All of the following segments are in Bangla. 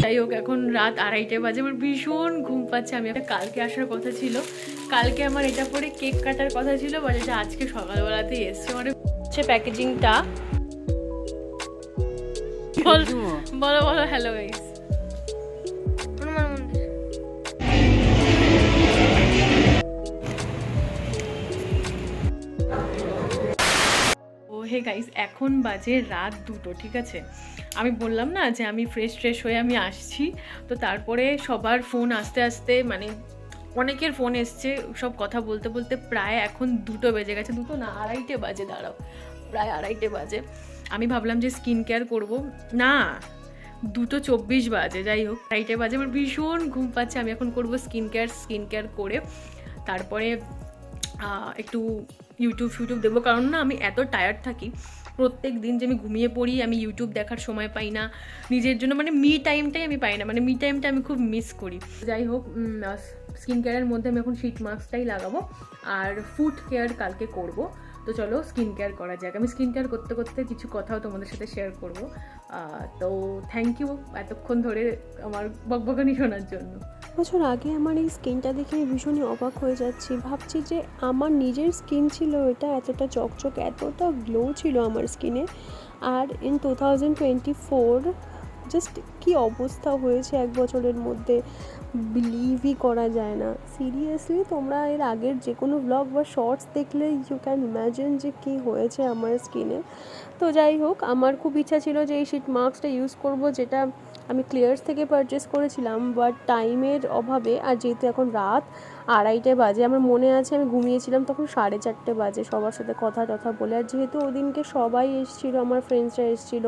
যাই হোক এখন রাত আড়াইটে বাজে। আমার ভীষণ ঘুম পাচ্ছে। আমি একটা কালকে আসার কথা ছিল। কালকে আমার এটা পরে কেক কাটার কথা ছিল বাট এটা আজকে সকালবেলাতে এসছে। মানে হচ্ছে প্যাকেজিংটা বলো বলো হ্যালো গাইস গাইস এখন বাজে রাত দুটো, ঠিক আছে? আমি বললাম না যে আমি ফ্রেশ ফ্রেশ হয়ে আমি আসছি, তো তারপরে সবার ফোন আস্তে আস্তে মানে অনেকের ফোন এসছে, সব কথা বলতে বলতে প্রায় এখন দুটো বেজে গেছে, দুটো না আড়াইটে বাজে, দাঁড়াও, প্রায় আড়াইটে বাজে। আমি ভাবলাম যে স্কিন কেয়ার করব। না, দুটো চব্বিশ বাজে, যাই হোক, আড়াইটে বাজে, আমার ভীষণ ঘুম পাচ্ছে, আমি এখন করব স্কিন কেয়ার স্কিন কেয়ার করে। তারপরে একটু ইউটিউব ফিউটিউব দেবো কারণ না, আমি এত টায়ার্ড থাকি। প্রত্যেক দিন যে আমি ঘুমিয়ে পড়ি, আমি ইউটিউব দেখার সময় পাই না। নিজের জন্য মানে মি টাইমটাই আমি পাই না। মানে মি টাইমটা আমি খুব মিস করি। যাই হোক স্কিন কেয়ারের মধ্যে আমি এখন শীত মাস্কটাই লাগাবো। আর ফুড কেয়ার কালকে করব। তো চলো স্কিন কেয়ার করা যাক। আমি স্কিন কেয়ার করতে করতে কিছু কথাও তোমাদের সাথে শেয়ার করব। তো থ্যাংক ইউ এতক্ষণ ধরে আমার বকবকানি শোনার জন্য। বছর আগে আমার এই স্কিনটা দেখে ভীষণই অবাক হয়ে যাচ্ছি। ভাবছি যে আমার নিজের স্কিন ছিল এটা এতটা চকচক, এতটা গ্লো ছিল আমার স্কিনে। আর in two thousand twenty four just কী অবস্থা হয়েছে এক বছরের মধ্যে? বিলিভই করা যায় না। সিরিয়াসলি তোমরা এর আগের যে কোনো ব্লগ বা শর্টস দেখলে ইউ ক্যান ইম্যাজিন যে কী হয়েছে আমার স্কিনে তো যাই হোক, আমার খুব ইচ্ছা ছিল যে এই শিট মাস্কটা ইউজ করব যেটা আমি ক্লিয়ার্স থেকে পারচেস করেছিলাম বাট টাইমের অভাবে, আর যেহেতু এখন রাত আড়াইটে বাজে, আমার মনে আছে আমি ঘুমিয়েছিলাম তখন সাড়ে চারটে বাজে সবার সাথে কথা টথা বলে, আর যেহেতু ওদিনকে সবাই এসেছিল, আমার ফ্রেন্ডসরা এসেছিল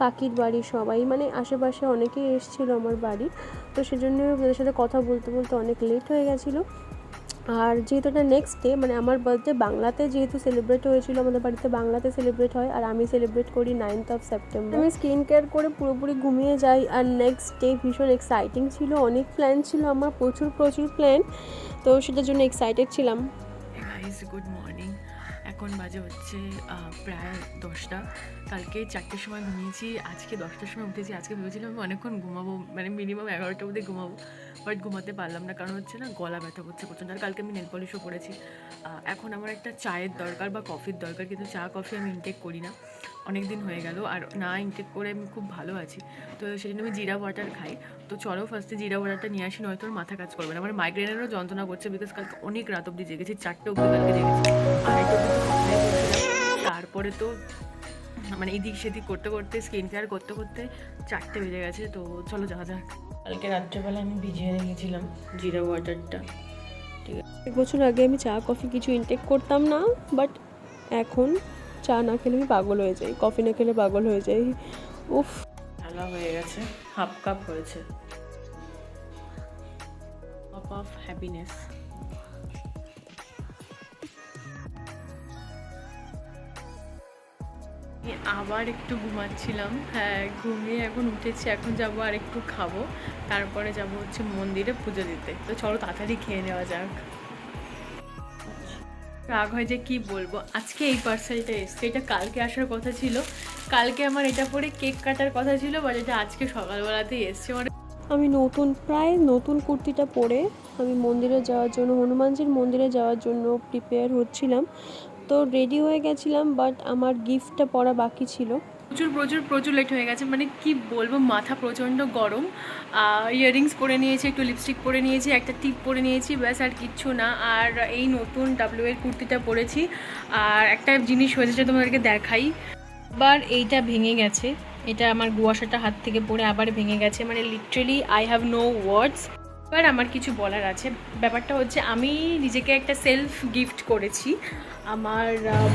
কাকির বাড়ির সবাই মানে আশেপাশে অনেকেই এসেছিল আমার বাড়ি। তো সেজন্য ওদের সাথে কথা বলতে বলতে অনেক লেট হয়ে গেছিল। আর যেহেতু এটা নেক্সট ডে মানে আমার বার্থডে বাংলাতে যেহেতু সেলিব্রেট হয়েছিল, আমাদের বাড়িতে বাংলাতে সেলিব্রেট হয়। আর আমি সেলিব্রেট করি নাইনথ অফ সেপ্টেম্বর আমি স্কিন কেয়ার করে পুরোপুরি ঘুমিয়ে যাই। আর নেক্সট ডে ভীষণ এক্সাইটিং ছিল। অনেক প্ল্যান ছিল আমার, প্রচুর প্রচুর প্ল্যান তো সেটার জন্য এক্সাইটেড ছিলাম। গুড মর্নিং এখন বাজে হচ্ছে প্রায় দশটা। কালকে চারটের সময় ঘুমিয়েছি, আজকে দশটার সময় উঠেছি। আজকে ভেবেছিলাম আমি অনেকক্ষণ ঘুমাবো মানে মিনিমাম এগারোটা অবধি ঘুমাবো বাট ঘুমাতে পারলাম না। কারণ হচ্ছে না, গলা ব্যথা করছে প্রচণ্ড। আর কালকে আমি নেল পলিশও করেছি। এখন আমার একটা চায়ের দরকার বা কফির দরকার, কিন্তু চা কফি আমি ইনটেক করি না। অনেক দিন হয়ে গেল আর না ইনটেক করে আমি খুব ভালো আছি। তো সেই জন্য আমি জিরা ওয়াটার খাই। তো চলো ফার্স্টে জিরা ওয়াটারটা নিয়ে আসি, নয়তো মাথা কাজ করবে না। আমার মাইগ্রেনেরও যন্ত্রণা করছে বিকজ কালকে অনেক রাত অবধি জেগেছি, চারটে অবধি কালকে জেগেছি। বলছিলাম। তারপরে তো মানে এদিক সেদিক করতে করতে স্কিন কেয়ার করতে করতে চারটে বেজে গেছে। তো চলো যাওয়া যাক। কালকে রাত্রেবেলা আমি ভিজিয়ে রেখেছিলাম জিরা ওয়াটারটা। ঠিক আছে। এক বছর আগে আমি চা, কফি কিছু ইনটেক করতাম না বাট এখন চা না খেলে আমি পাগল হয়ে যাই কফি না খেলে পাগল হয়ে যাই। উফ। ঢালা হয়ে গেছে হাফ কাপ হয়েছে। কাপ অফ হ্যাপিনেস আবার একটু ঘুমাচ্ছিলাম হ্যাঁ ঘুমিয়ে এখন উঠেছি, এখন যাব আর একটু খাব। তারপরে যাব হচ্ছে মন্দিরে পুজো দিতে। তো চলো তাড়াতাড়ি খেয়ে নেওয়া যাক। রাগ হয় যে কি বলব? আজকে এই পার্সেলটা এসছে। এটা কালকে আসার কথা ছিল। কালকে আমার এটা পরে কেক কাটার কথা ছিল বাট এটা আজকে সকালবেলাতেই এসছে। মানে আমি নতুন, প্রায় নতুন কুর্তিটা পরে আমি মন্দিরে যাওয়ার জন্য, হনুমানজির মন্দিরে যাওয়ার জন্য প্রিপেয়ার হচ্ছিলাম। তো রেডি হয়ে গেছিলাম বাট আমার গিফটটা পরা বাকি ছিল। প্রচুর প্রচুর প্রচুর লেট হয়ে গেছে। মানে কি বলব, মাথা প্রচণ্ড গরম। ইয়াররিংস পরে নিয়েছি, একটু লিপস্টিক পরে নিয়েছি, একটা টিপ পরে নিয়েছি, ব্যাস আর কিচ্ছু না। আর এই নতুন ডাব্লিউ এর কুর্তিটা পরেছি। আর একটা জিনিস হয়েছে তোমাদেরকে দেখাই। আবার এইটা ভেঙে গেছে। এটা আমার গুয়াশাটা হাত থেকে পড়ে আবার ভেঙে গেছে। মানে literally I have no words এবার আমার কিছু বলার আছে। ব্যাপারটা হচ্ছে, আমি নিজেকে একটা সেলফ গিফট করেছি। আমার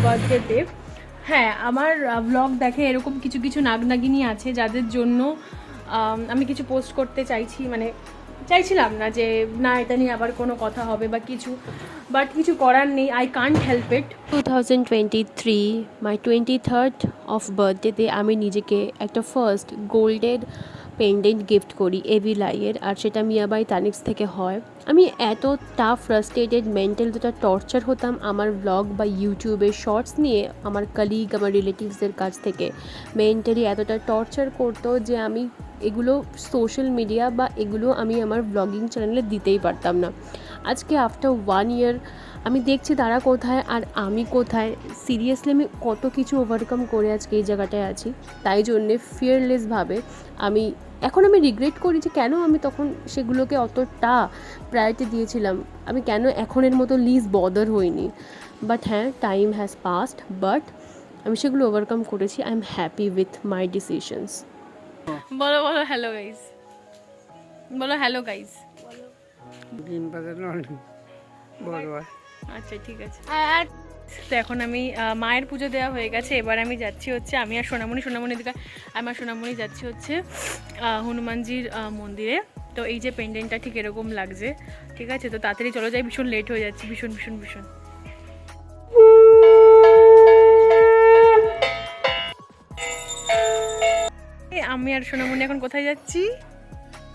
বার্থডেতে হ্যাঁ আমার ব্লগ দেখে এরকম কিছু কিছু নাগনাগিনী আছে যাদের জন্য, আমি কিছু পোস্ট করতে চাইছি মানে চাইছিলাম না যে, না, এটা নিয়ে আবার কোনো কথা হবে বা কিছু বাট কিছু করার নেই I can't help it two thousand twenty three my twenty third of বার্থডেতে আমি নিজেকে একটা ফার্স্ট গোল্ডের পেন্ডেন্ট গিফট করি এভি লাইয়ের আর সেটা মিয়াবাই তানিক্স থেকে হয়। আমি এত এতটা ফ্রাস্ট্রেটেড মেন্টাল যেটা টর্চার হতাম আমার ব্লগ বা ইউটিউবে শর্টস নিয়ে আমার কালিগ আমার রিলেটিভসদের কাছ থেকে। মেন্টালি এতটা টর্চার করতো যে আমি এগুলো সোশ্যাল মিডিয়া বা এগুলো আমি আমার ব্লগিং চ্যানেলে দিতেই পারতাম না। আজকে আফটার ওয়ান ইয়ার আমি দেখছি তারা কোথায় আর আমি কোথায়। সিরিয়াসলি আমি কত কিছু ওভারকাম করে আজকে এই জায়গাটায় আছি। তাই জন্যে ফিয়ারলেসভাবে আমি, এখন আমি রিগ্রেট করি যে কেন আমি তখন সেগুলোকে অতটা প্রায়োরিটি দিয়েছিলাম। আমি কেন এখনের মতো লিজ বদার হইনি। বাট হ্যাঁ টাইম হ্যাজ পাস্ট বাট আমি সেগুলো ওভারকাম করেছি। I am happy with my decisions বলো বলো হ্যালো গাইস বলো হ্যালো গাইস ডিম পাতা নয় আচ্ছা ঠিক আছে। আর তো এখন আমি মায়ের পুজো দেওয়া হয়ে গেছে এবার আমি যাচ্ছি হচ্ছে আমি আর সোনামণি সোনামণি দিকে আমার সোনামণি যাচ্ছি হচ্ছে হনুমানজির মন্দিরে। তো এই যে পেন্ডেন্টটা ঠিক এরকম লাগছে ঠিক আছে? তো তাড়াতাড়ি চলো যাই ভীষণ লেট হয়ে যাচ্ছে ভীষণ ভীষণ ভীষণ। আমি আর সোনামণি এখন কোথায় যাচ্ছি?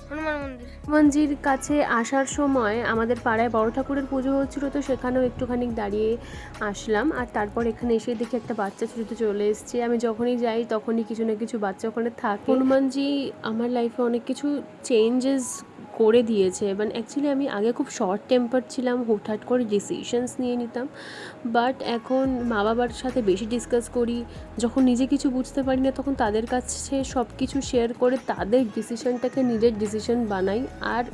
হনুমান মন্দির। হনুমানজির কাছে আসার সময় আমাদের পাড়ায় বড় ঠাকুরের পুজো হচ্ছিল তো সেখানেও একটুখানি দাঁড়িয়ে আসলাম। আর তারপর এখানে এসে দেখি একটা বাচ্চা ছুটিতে চলে এসছে। আমি যখনই যাই তখনই কিছু না কিছু বাচ্চা ওখানে থাকে। হনুমানজি আমার লাইফে অনেক কিছু চেঞ্জেস করে দিয়েছে। মানে অ্যাকচুয়ালি আমি আগে খুব শর্ট টেম্পার ছিলাম, হুটহাট করে ডিসিশনস নিয়ে নিতাম। বাট এখন মা বাবার সাথে বেশি ডিসকাস করি, যখন নিজে কিছু বুঝতে পারি না, তখন তাদের কাছে সব কিছু শেয়ার করে তাদের ডিসিশনটাকে নিজের ডিসিশন বানাই। আর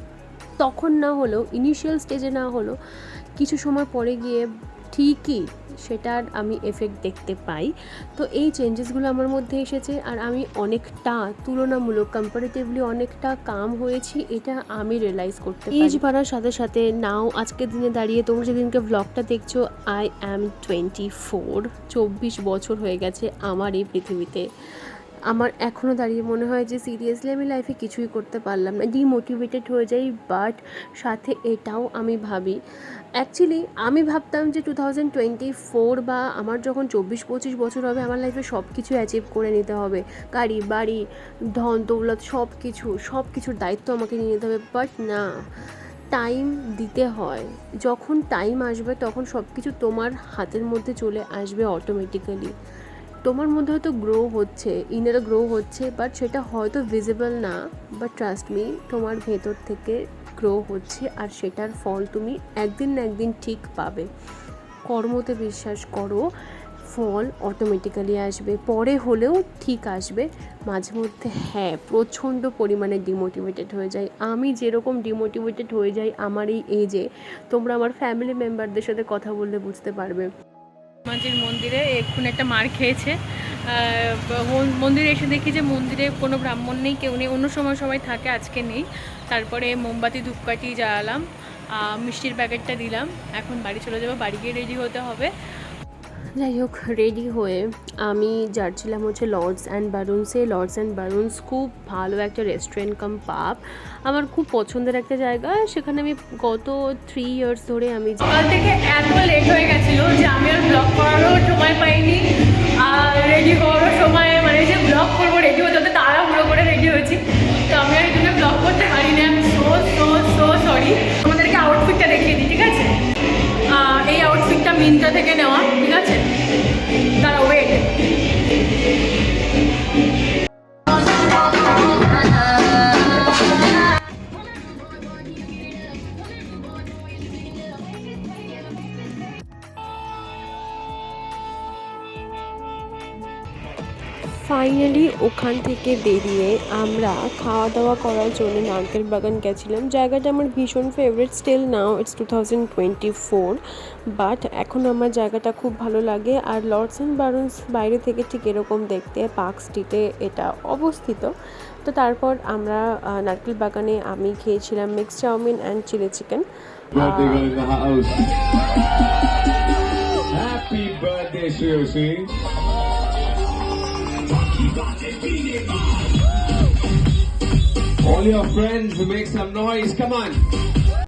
তখন না হলেও ইনিশিয়াল স্টেজে না হলেও, কিছু সময় পরে গিয়ে ঠিকই সেটার আমি এফেক্ট দেখতে পাই। তো এই চেঞ্জেসগুলো আমার মধ্যে এসেছে আর আমি অনেকটা, তুলনামূলক কম্পারেটিভলি অনেকটা কাম হয়েছি, এটা আমি রিয়েলাইজ করতে এজ বাড়ার সাথে সাথে নাও আজকের দিনে দাঁড়িয়ে তোমরা যেদিনকে ব্লগটা দেখছ আই অ্যাম টোয়েন্টি ফোর চব্বিশ বছর হয়ে গেছে আমার এই পৃথিবীতে। আমার এখনও দাঁড়িয়ে মনে হয় যে সিরিয়াসলি আমি লাইফে কিছুই করতে পারলাম না। ডিমোটিভেটেড হয়ে যাই বাট সাথে এটাও আমি ভাবি। অ্যাকচুয়ালি আমি ভাবতাম যে টু থাউজেন্ড টোয়েন্টি ফোর বা আমার যখন চব্বিশ পঁচিশ বছর হবে, আমার লাইফে সব কিছু অ্যাচিভ করে নিতে হবে। গাড়ি, বাড়ি, ধন, দৌলত সব কিছু সব কিছুর দায়িত্ব আমাকে নিয়ে নিতে হবে বাট না। টাইম দিতে হয়। যখন টাইম আসবে, তখন সব কিছু তোমার হাতের মধ্যে চলে আসবে অটোমেটিক্যালি তোমার মধ্যে হয়তো গ্রো হচ্ছে ইনার গ্রো হচ্ছে বাট সেটা হয়তো ভিজিবল না বাট ট্রাস্ট মি তোমার ভেতর থেকে গ্রো হচ্ছে, আর সেটার ফল তুমি একদিন না একদিন ঠিক পাবে। কর্মতে বিশ্বাস করো, ফল অটোমেটিক্যালি আসবে, পরে হলেও ঠিক আসবে। মাঝে মধ্যে হ্যাঁ প্রচণ্ড পরিমাণে ডিমোটিভেটেড হয়ে যায় আমি যেরকম ডিমোটিভেটেড হয়ে যাই আমার এই এজে তোমরা আমার ফ্যামিলি মেম্বারদের সাথে কথা বললে বুঝতে পারবে। হনুমানজির মন্দিরে এক্ষুনি একটা মার খেয়েছে। মন্দিরে এসে দেখি যে মন্দিরে কোনো ব্রাহ্মণ নেই কেউ নেই অন্য সময় সবাই থাকে আজকে নেই। তারপরে মোমবাতি ধূপকাঠি জ্বালালাম মিষ্টির প্যাকেটটা দিলাম এখন বাড়ি চলে যাব বাড়ি গিয়ে রেডি হতে হবে। যাই হোক রেডি হয়ে আমি যাচ্ছিলাম হচ্ছে লর্ডস অ্যান্ড বারুন্সে লর্ডস অ্যান্ড বারুন্স খুব ভালো একটা রেস্টুরেন্ট কাম পাব আমার খুব পছন্দের একটা জায়গা। সেখানে আমি গত থ্রি ইয়ার্স ধরে আমি সকাল থেকে এত ফাইনালি ওখান থেকে বেরিয়ে আমরা খাওয়া দাওয়া করার জন্য নারকেল বাগান গেছিলাম জায়গাটা আমার ভীষণ favourite still now it's two thousand twenty four but এখন আমার জায়গাটা খুব ভালো লাগে আর লর্ডস অ্যান্ড বারন্স বাইরে থেকে ঠিক এরকম দেখতে পার্ক স্ট্রিটে এটা অবস্থিত তো তারপর আমরা নারকেল বাগানে আমি খেয়েছিলাম mix chowmein and chilli chicken. Happy birthday, Suyoshi. All your friends, make some noise. Come on.